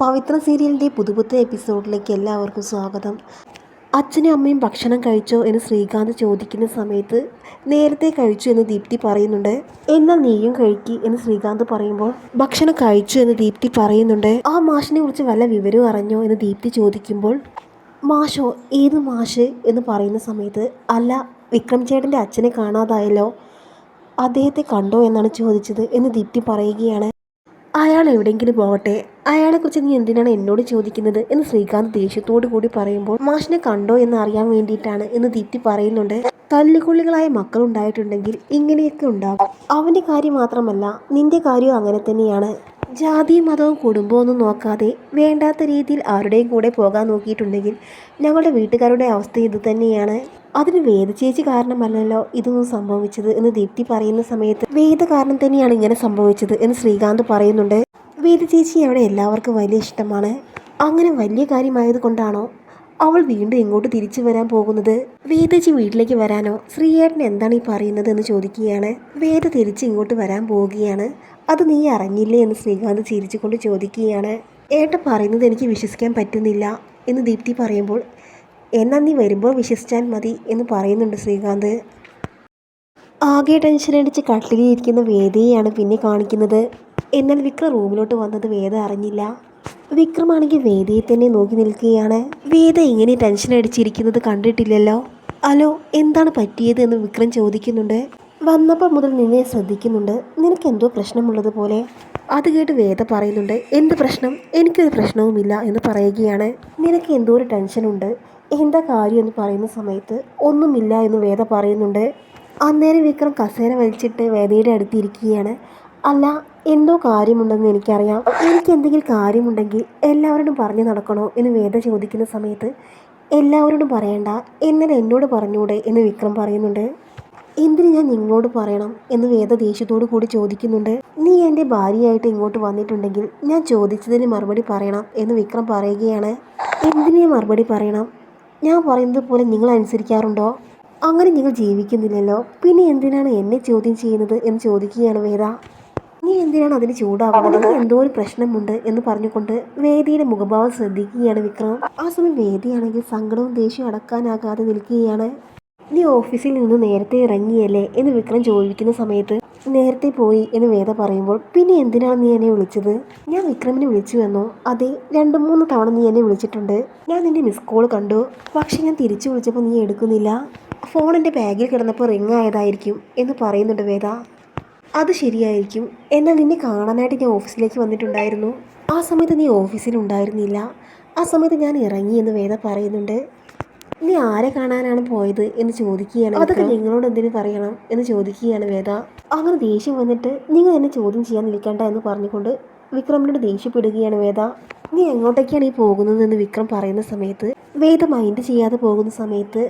പവിത്ര സീരിയലിന്റെ പുതുപുത്തൻ എപ്പിസോഡിലേക്ക് എല്ലാവർക്കും സ്വാഗതം. അച്ഛനും അമ്മയും ഭക്ഷണം കഴിച്ചോ എന്ന് ശ്രീകാന്ത് ചോദിക്കുന്ന സമയത്ത് നേരത്തെ കഴിച്ചു എന്ന് ദീപ്തി പറയുന്നുണ്ട്. എന്നാൽ നീയും കഴിക്കി എന്ന് ശ്രീകാന്ത് പറയുമ്പോൾ ഭക്ഷണം കഴിച്ചു എന്ന് ദീപ്തി പറയുന്നുണ്ട്. ആ മാഷിനെ കുറിച്ച് വല്ല വിവരവും അറിഞ്ഞോ എന്ന് ദീപ്തി ചോദിക്കുമ്പോൾ മാഷോ ഏത് മാഷ് എന്ന് പറയുന്ന സമയത്ത് അല്ല വിക്രം ചേട്ടന്റെ അച്ഛനെ കാണാതായല്ലോ അദ്ദേഹത്തെ കണ്ടോ എന്നാണ് ചോദിച്ചത് എന്ന് ദീപ്തി പറയുകയാണ്. അയാൾ എവിടെയെങ്കിലും പോകട്ടെ. അയാളെക്കുറിച്ച് നീ എന്തിനാണ് എന്നോട് ചോദിക്കുന്നത് എന്ന് ശ്രീകാന്ത് ദേഷ്യത്തോടു കൂടി പറയുമ്പോൾ മാഷിനെ കണ്ടോ എന്ന് അറിയാൻ വേണ്ടിയിട്ടാണ് എന്ന് ദീപ്തി പറയുന്നുണ്ട്. തല്ലുകൊള്ളികളായ മക്കളുണ്ടായിട്ടുണ്ടെങ്കിൽ ഇങ്ങനെയൊക്കെ ഉണ്ടാകും. അവന്റെ കാര്യം മാത്രമല്ല നിന്റെ കാര്യവും അങ്ങനെ തന്നെയാണ്. ജാതിയും മതവും കുടുംബവും ഒന്നും നോക്കാതെ വേണ്ടാത്ത രീതിയിൽ ആരുടെയും കൂടെ പോകാൻ നോക്കിയിട്ടുണ്ടെങ്കിൽ ഞങ്ങളുടെ വീട്ടുകാരുടെ അവസ്ഥ ഇത് തന്നെയാണ്. അതിന് വേദ ചേച്ചി കാരണമല്ലല്ലോ ഇതൊന്നും സംഭവിച്ചത് എന്ന് ദീപ്തി പറയുന്ന സമയത്ത് വേദ കാരണം തന്നെയാണ് ഇങ്ങനെ സംഭവിച്ചത് എന്ന് ശ്രീകാന്ത് പറയുന്നുണ്ട്. വേദ ചേച്ചി അവിടെ എല്ലാവർക്കും വലിയ ഇഷ്ടമാണ്. അങ്ങനെ വലിയ കാര്യമായത് കൊണ്ടാണോ? അവൾ വീണ്ടും ഇങ്ങോട്ട് തിരിച്ചു വരാൻ പോകുന്നത് വേദജി വീട്ടിലേക്ക് വരാനോ ശ്രീയേട്ടൻ എന്താണ് ഈ പറയുന്നത് എന്ന് ചോദിക്കുകയാണ്. വേദ തിരിച്ച് ഇങ്ങോട്ട് വരാൻ പോവുകയാണ്. അത് നീ അറിഞ്ഞില്ലേ എന്ന് ശ്രീകാന്ത് ചിരിച്ചുകൊണ്ട് ചോദിക്കുകയാണ്. ഏട്ടൻ പറയുന്നത് എനിക്ക് വിശ്വസിക്കാൻ പറ്റുന്നില്ല എന്ന് ദീപ്തി പറയുമ്പോൾ എന്നാ നീ വരുമ്പോൾ വിശ്വസിച്ചാൽ മതി എന്ന് പറയുന്നുണ്ട് ശ്രീകാന്ത്. ആകെ ടെൻഷൻ ടെൻഷനടിച്ച് കട്ടിലിരിക്കുന്ന വേദയെയാണ് പിന്നെ കാണിക്കുന്നത്. എന്നാൽ വിക്ര റൂമിലോട്ട് വന്നത് വേദ അറിഞ്ഞില്ല. വിക്രമാണെങ്കിൽ വേദയെ തന്നെ നോക്കി നിൽക്കുകയാണ്. വേദ ഇങ്ങനെ ടെൻഷൻ അടിച്ചിരിക്കുന്നത് കണ്ടിട്ടില്ലല്ലോ. അലോ എന്താണ് പറ്റിയത് എന്ന് വിക്രം ചോദിക്കുന്നുണ്ട്. വന്നപ്പോൾ മുതൽ നിന്നെ ശ്രദ്ധിക്കുന്നുണ്ട്. നിനക്ക് എന്തോ പ്രശ്നമുള്ളത് പോലെ? അത് കേട്ട് വേദ പറയുന്നുണ്ട് എന്ത് പ്രശ്നം? എനിക്കൊരു പ്രശ്നവുമില്ല എന്ന് പറയുകയാണ്. നിനക്ക് എന്തോ ഒരു ടെൻഷനുണ്ട് എന്താ കാര്യം എന്ന് പറയുന്ന സമയത്ത് ഒന്നുമില്ല എന്ന് വേദ പറയുന്നുണ്ട്. അന്നേരം വിക്രം കസേര വലിച്ചിട്ട് വേദയുടെ അടുത്തിരിക്കുകയാണ് അല്ല എന്തോ കാര്യമുണ്ടെന്ന് എനിക്കറിയാം. എനിക്ക് എന്തെങ്കിലും കാര്യമുണ്ടെങ്കിൽ എല്ലാവരോടും പറഞ്ഞു നടക്കണോ എന്ന് വേദ ചോദിക്കുന്ന സമയത്ത് എല്ലാവരോടും പറയണ്ട എന്നാൽ എന്നോട് പറഞ്ഞൂടെ എന്ന് വിക്രം പറയുന്നുണ്ട്. എന്തിന് ഞാൻ നിങ്ങളോട് പറയണം എന്ന് വേദ ദേഷ്യത്തോടു കൂടി ചോദിക്കുന്നുണ്ട്. നീ എന്റെ ഭാര്യയായിട്ട് ഇങ്ങോട്ട് വന്നിട്ടുണ്ടെങ്കിൽ ഞാൻ ചോദിച്ചതിന് മറുപടി പറയണം എന്ന് വിക്രം പറയുകയാണ്. എന്തിനെ മറുപടി പറയണം? ഞാൻ പറയുന്നത് പോലെ നിങ്ങൾ അനുസരിക്കാറുണ്ടോ? അങ്ങനെ നിങ്ങൾ ജീവിക്കുന്നില്ലല്ലോ. പിന്നെ എന്തിനാണ് എന്നെ ചോദ്യം ചെയ്യുന്നത് എന്ന് ചോദിക്കുകയാണ് വേദ. നീ എന്തിനാണ് അതിന് ചൂടാവുന്നത് എന്തോ ഒരു പ്രശ്നമുണ്ട് എന്ന് പറഞ്ഞുകൊണ്ട് വേദിയുടെ മുഖഭാവം ശ്രദ്ധിക്കുകയാണ് വിക്രം. ആ സമയം വേദിയാണെങ്കിൽ സങ്കടവും ദേഷ്യവും അടക്കാനാകാതെ നിൽക്കുകയാണ്. നീ ഓഫീസിൽ നിന്ന് നേരത്തെ ഇറങ്ങിയല്ലേ എന്ന് വിക്രം ചോദിക്കുന്ന സമയത്ത് നേരത്തെ പോയി എന്ന് വേദ പറയുമ്പോൾ പിന്നെ എന്തിനാണ് നീ എന്നെ വിളിച്ചത്? ഞാൻ വിക്രമിനെ വിളിച്ചു എന്നോ? അതെ രണ്ട് മൂന്ന് തവണ നീ എന്നെ വിളിച്ചിട്ടുണ്ട്. ഞാൻ നിന്റെ മിസ് കോൾ കണ്ടു. പക്ഷെ ഞാൻ തിരിച്ചു വിളിച്ചപ്പോൾ നീ എടുക്കുന്നില്ല. ഫോൺ എന്റെ ബാഗിൽ കിടന്നപ്പോൾ റിങ് ആയതായിരിക്കും എന്ന് പറയുന്നുണ്ട് വേദ. അത് ശരിയായിരിക്കും. എന്നാൽ നിന്നെ കാണാനായിട്ട് ഞാൻ ഓഫീസിലേക്ക് വന്നിട്ടുണ്ടായിരുന്നു. ആ സമയത്ത് നീ ഓഫീസിൽ ഉണ്ടായിരുന്നില്ല ആ സമയത്ത് ഞാൻ ഇറങ്ങി എന്ന് വേദ പറയുന്നുണ്ട്. നീ ആരെ കാണാനാണ് പോയത് എന്ന് ചോദിക്കുകയാണ് അതൊക്കെ നിങ്ങളോട് എന്തിനു പറയണം എന്ന് ചോദിക്കുകയാണ് വേദ. അങ്ങനെ ദേഷ്യം വന്നിട്ട് നിങ്ങൾ എന്നെ ചോദ്യം ചെയ്യാൻ നിൽക്കേണ്ട എന്ന് പറഞ്ഞുകൊണ്ട് വിക്രമിനോട് ദേഷ്യപ്പെടുകയാണ് വേദ. നീ എങ്ങോട്ടേക്കാണ് ഈ പോകുന്നത് എന്ന് വിക്രം പറയുന്ന സമയത്ത് വേദ മൈൻഡ് ചെയ്യാതെ പോകുന്ന സമയത്ത്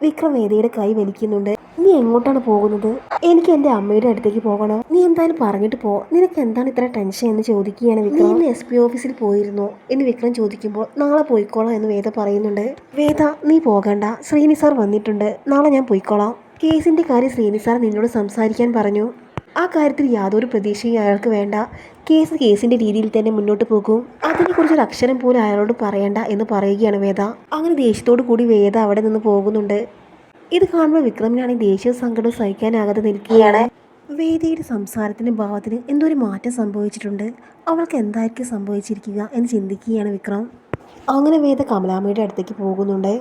വിക്രം വേദയുടെ കൈ വലിക്കുന്നുണ്ട്. നീ എങ്ങോട്ടാണ് പോകുന്നത്? എനിക്ക് എന്റെ അമ്മയുടെ അടുത്തേക്ക് പോകണം. നീ എന്തായാലും പറഞ്ഞിട്ട് പോ. നിനക്ക് എന്താണ് ഇത്ര ടെൻഷൻ എന്ന് ചോദിക്കുകയാണ് വിക്രം? നീ എസ് പി ഓഫീസിൽ പോയിരുന്നോ? എന്ന് വിക്രം ചോദിക്കുമ്പോൾ നാളെ പോയിക്കോളാം എന്ന് വേദ പറയുന്നുണ്ട്. വേദ നീ പോകണ്ട. ശ്രീനി സാർ വന്നിട്ടുണ്ട്. നാളെ ഞാൻ പോയിക്കോളാം. കേസിന്റെ കാര്യം ശ്രീനി സാർ നിന്നോട് സംസാരിക്കാൻ പറഞ്ഞു. ആ കാര്യത്തിൽ യാതൊരു പ്രതീക്ഷയും അയാൾക്ക് വേണ്ട. കേസ് കേസിന്റെ രീതിയിൽ തന്നെ മുന്നോട്ട് പോകും. അതിനെക്കുറിച്ച് ഒരു അക്ഷരം പോലും അയാളോട് പറയണ്ട എന്ന് പറയുകയാണ് വേദ. അങ്ങനെ ദേഷ്യത്തോടു കൂടി വേദ അവിടെ നിന്ന് പോകുന്നുണ്ട്. ഇത് കാണുമ്പോൾ വിക്രമിനാണെങ്കിൽ ദേഷ്യവും സങ്കടവും സഹിക്കാനാകാതെ നിൽക്കുകയാണ്. വേദിയുടെ സംസാരത്തിന് ഭാവത്തിന് എന്തോ ഒരു മാറ്റം സംഭവിച്ചിട്ടുണ്ട്. അവൾക്ക് എന്തായിരിക്കും സംഭവിച്ചിരിക്കുക എന്ന് ചിന്തിക്കുകയാണ് വിക്രം. അങ്ങനെ വേദ കമലാമ്മയുടെ അടുത്തേക്ക് പോകുന്നുണ്ട്.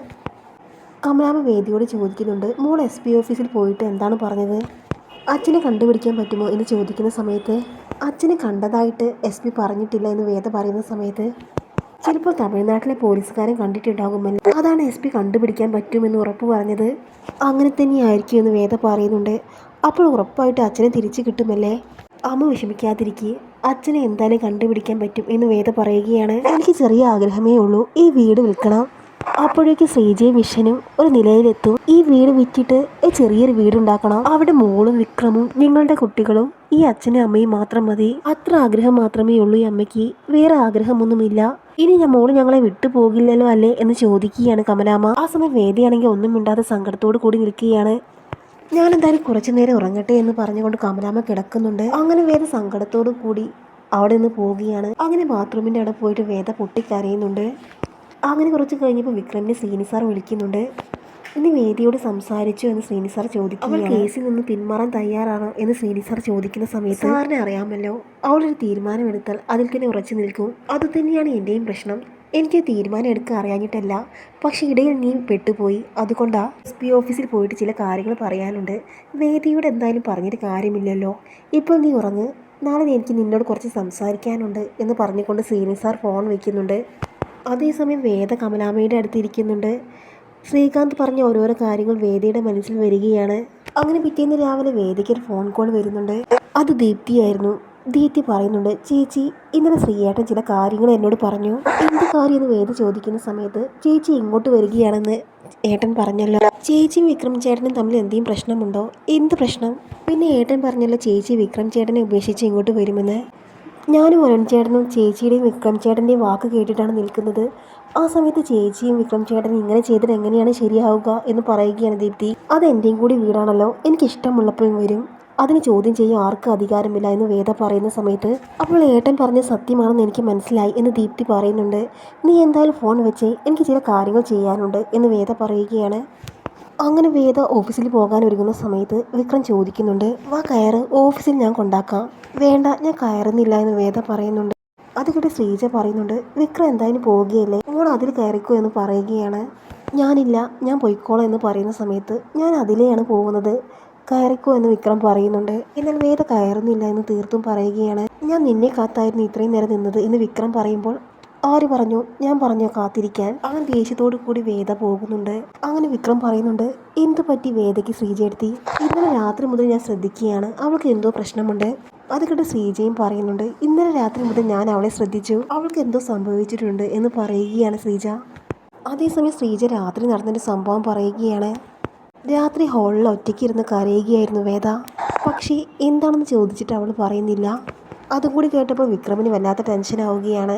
കമലാമ്മ വേദിയോട് ചോദിക്കുന്നുണ്ട് മോൾ എസ് പി ഓഫീസിൽ പോയിട്ട് എന്താണ് പറഞ്ഞത്? അച്ഛനെ കണ്ടുപിടിക്കാൻ പറ്റുമോ? എന്ന് ചോദിക്കുന്ന സമയത്ത് അച്ഛനെ കണ്ടതായിട്ട് എസ് പി പറഞ്ഞിട്ടില്ല എന്ന് വേദ പറയുന്ന സമയത്ത് ചിലപ്പോൾ തമിഴ്നാട്ടിലെ പോലീസുകാരൻ കണ്ടിട്ടുണ്ടാകുമല്ലോ. അതാണ് എസ് പി കണ്ടുപിടിക്കാൻ പറ്റുമെന്ന് ഉറപ്പ് പറഞ്ഞത്. അങ്ങനെ തന്നെയായിരിക്കും എന്ന് വേദ പറയുന്നുണ്ട്. അപ്പോൾ ഉറപ്പായിട്ട് അച്ഛനെ തിരിച്ചു കിട്ടുമല്ലേ? അമ്മ വിഷമിക്കാതിരിക്കുക അച്ഛനെ എന്തായാലും കണ്ടുപിടിക്കാൻ പറ്റും എന്ന് വേദ പറയുകയാണ്. എനിക്ക് ചെറിയ ആഗ്രഹമേ ഉള്ളൂ. ഈ വീട് വിൽക്കണം. അപ്പോഴേക്ക് ശ്രീജയും വിഷനും ഒരു നിലയിലെത്തും. ഈ വീട് വിറ്റിട്ട് ചെറിയൊരു വീടുണ്ടാക്കണം. അവിടെ മോളും വിക്രമും ഞങ്ങളുടെ കുട്ടികളും ഈ അച്ഛനും അമ്മയും മാത്രം മതി. അത്ര ആഗ്രഹം മാത്രമേ ഉള്ളൂ ഈ അമ്മയ്ക്ക്. വേറെ ആഗ്രഹമൊന്നുമില്ല. ഇനി ഞാൻ മോൾ ഞങ്ങളെ വിട്ടു പോകില്ലല്ലോ അല്ലേ എന്ന് ചോദിക്കുകയാണ് കമലാമ്മ. ആ സമയം വേദിയാണെങ്കിൽ ഒന്നും മിണ്ടാതെ സങ്കടത്തോട് കൂടി നിൽക്കുകയാണ്. ഞാൻ എന്തായാലും കുറച്ചു നേരം ഉറങ്ങട്ടെ എന്ന് പറഞ്ഞുകൊണ്ട് കമലാമ്മ കിടക്കുന്നുണ്ട്. അങ്ങനെ വേദ സങ്കടത്തോടു കൂടി അവിടെ നിന്ന് പോവുകയാണ്. അങ്ങനെ ബാത്റൂമിന്റെ അവിടെ പോയിട്ട് വേദ പൊട്ടിക്കരയുന്നുണ്ട്. അങ്ങനെ കുറച്ച് കഴിഞ്ഞപ്പോൾ വിക്രമിനെ ശ്രീനി സാർ വിളിക്കുന്നുണ്ട്. ഇനി വേദിയോട് സംസാരിച്ചു എന്ന് ശ്രീനി സാർ ചോദിക്കും അവൾ കേസിൽ നിന്ന് പിന്മാറാൻ തയ്യാറാണോ എന്ന് ശ്രീനി സാർ ചോദിക്കുന്ന സമയത്ത് സാറിനെ അറിയാമല്ലോ. അവളൊരു തീരുമാനമെടുത്താൽ അതിൽ തന്നെ ഉറച്ചു നിൽക്കും. അതുതന്നെയാണ് എന്റെയും പ്രശ്നം. എനിക്ക് തീരുമാനം എടുക്കാൻ അറിയാഞ്ഞിട്ടല്ല. പക്ഷേ ഇടയിൽ നീ പെട്ടുപോയി. അതുകൊണ്ടാ എസ് പി ഓഫീസിൽ പോയിട്ട് ചില കാര്യങ്ങൾ പറയാനുണ്ട്. വേദിയോട് എന്തായാലും പറഞ്ഞിട്ട് കാര്യമില്ലല്ലോ. ഇപ്പോൾ നീ ഉറങ്ങ്. നാളെ എനിക്ക് നിന്നോട് കുറച്ച് സംസാരിക്കാനുണ്ട് എന്ന് പറഞ്ഞുകൊണ്ട് ശ്രീനി സാർ ഫോൺ വയ്ക്കുന്നുണ്ട് അതേസമയം വേദ കമലാമ്മയുടെ അടുത്ത് ഇരിക്കുന്നുണ്ട്. ശ്രീകാന്ത് പറഞ്ഞ ഓരോരോ കാര്യങ്ങൾ വേദിയുടെ മനസ്സിൽ വരികയാണ്. അങ്ങനെ പിറ്റേന്ന് രാവിലെ വേദിക്ക് ഒരു ഫോൺ കോൾ വരുന്നുണ്ട്. അത് ദീപ്തിയായിരുന്നു ദീപ്തി പറയുന്നുണ്ട് ചേച്ചി ഇന്നലെ ശ്രീയേട്ടൻ ചില കാര്യങ്ങൾ എന്നോട് പറഞ്ഞു. എന്ത് കാര്യം എന്ന് വേദ ചോദിക്കുന്ന സമയത്ത് ചേച്ചി ഇങ്ങോട്ട് വരികയാണെന്ന് ഏട്ടൻ പറഞ്ഞല്ലോ. ചേച്ചിയും വിക്രം ചേട്ടനും തമ്മിൽ എന്തെങ്കിലും പ്രശ്നമുണ്ടോ? എന്ത് പ്രശ്നം? പിന്നെ ഏട്ടൻ പറഞ്ഞല്ലോ ചേച്ചി വിക്രം ചേട്ടനെ ഉപേക്ഷിച്ച് ഇങ്ങോട്ട് വരുമെന്ന്. ഞാനും അരുൺ ചേട്ടനും ചേച്ചിയുടെയും വിക്രം ചേട്ടന്റെയും വാക്ക് കേട്ടിട്ടാണ് നിൽക്കുന്നത്. ആ സമയത്ത് ചേച്ചിയും വിക്രം ചേട്ടനും ഇങ്ങനെ ചെയ്തിട്ട് എങ്ങനെയാണ് ശരിയാവുക എന്ന് പറയുകയാണ് ദീപ്തി. അത് എന്റെയും കൂടി വീടാണല്ലോ. എനിക്ക് ഇഷ്ടമുള്ളപ്പോഴും വരും. അതിന് ചോദ്യം ചെയ്യാൻ ആർക്കും അധികാരമില്ല എന്ന് വേദ പറയുന്ന സമയത്ത് അപ്പോൾ ഏട്ടൻ പറഞ്ഞ സത്യമാണെന്ന് എനിക്ക് മനസ്സിലായി എന്ന് ദീപ്തി പറയുന്നുണ്ട്. നീ എന്തായാലും ഫോൺ വെച്ചേ എനിക്ക് ചില കാര്യങ്ങൾ ചെയ്യാനുണ്ട് എന്ന് വേദ പറയുകയാണ്. അങ്ങനെ വേദ ഓഫീസിൽ പോകാൻ ഒരുങ്ങുന്ന സമയത്ത് വിക്രം ചോദിക്കുന്നുണ്ട് വാ കയറ് ഓഫീസിൽ ഞാൻ കൊണ്ടാക്കാം. വേണ്ട ഞാൻ കയറുന്നില്ല എന്ന് വേദ പറയുന്നുണ്ട്. അത് കേട്ട് ശ്രീജ പറയുന്നുണ്ട് വിക്രം എന്തായാലും പോവുകയല്ലേ? നിങ്ങൾ അതിൽ കയറിക്കോ എന്ന് പറയുകയാണ്. ഞാനില്ല ഞാൻ പൊയ്ക്കോളാം എന്ന് പറയുന്ന സമയത്ത് ഞാൻ അതിലെയാണ് പോകുന്നത്. കയറിക്കോ എന്ന് വിക്രം പറയുന്നുണ്ട്. എന്നാൽ വേദ കയറുന്നില്ല എന്ന് തീർത്തും പറയുകയാണ്. ഞാൻ നിന്നെ കാത്തായിരുന്നു ഇത്രയും നേരം നിന്നത് എന്ന് വിക്രം പറയുമ്പോൾ ആര് പറഞ്ഞു? ഞാൻ പറഞ്ഞു കാത്തിരിക്കാൻ. അങ്ങനെ ദേഷ്യത്തോടു കൂടി വേദ പോകുന്നുണ്ട്. അങ്ങനെ വിക്രം പറയുന്നുണ്ട് എന്ത് പറ്റി വേദയ്ക്ക് ശ്രീജയെടുത്തി ഇന്നലെ രാത്രി മുതൽ ഞാൻ ശ്രദ്ധിക്കുകയാണ്. അവൾക്ക് എന്തോ പ്രശ്നമുണ്ട്. അത് കേട്ട് ശ്രീജയും പറയുന്നുണ്ട് ഇന്നലെ രാത്രി മുതൽ ഞാൻ അവളെ ശ്രദ്ധിച്ചു. അവൾക്ക് എന്തോ സംഭവിച്ചിട്ടുണ്ട് എന്ന് പറയുകയാണ് ശ്രീജ. അതേസമയം ശ്രീജ രാത്രി നടന്നൊരു സംഭവം പറയുകയാണ്. രാത്രി ഹാളിൽ ഒറ്റയ്ക്ക് ഇരുന്ന് കരയുകയായിരുന്നു വേദ. പക്ഷേ എന്താണെന്ന് ചോദിച്ചിട്ട് അവൾ പറയുന്നില്ല. അതും കൂടി കേട്ടപ്പോൾ വിക്രമിന് വല്ലാത്ത ടെൻഷൻ ആവുകയാണ്.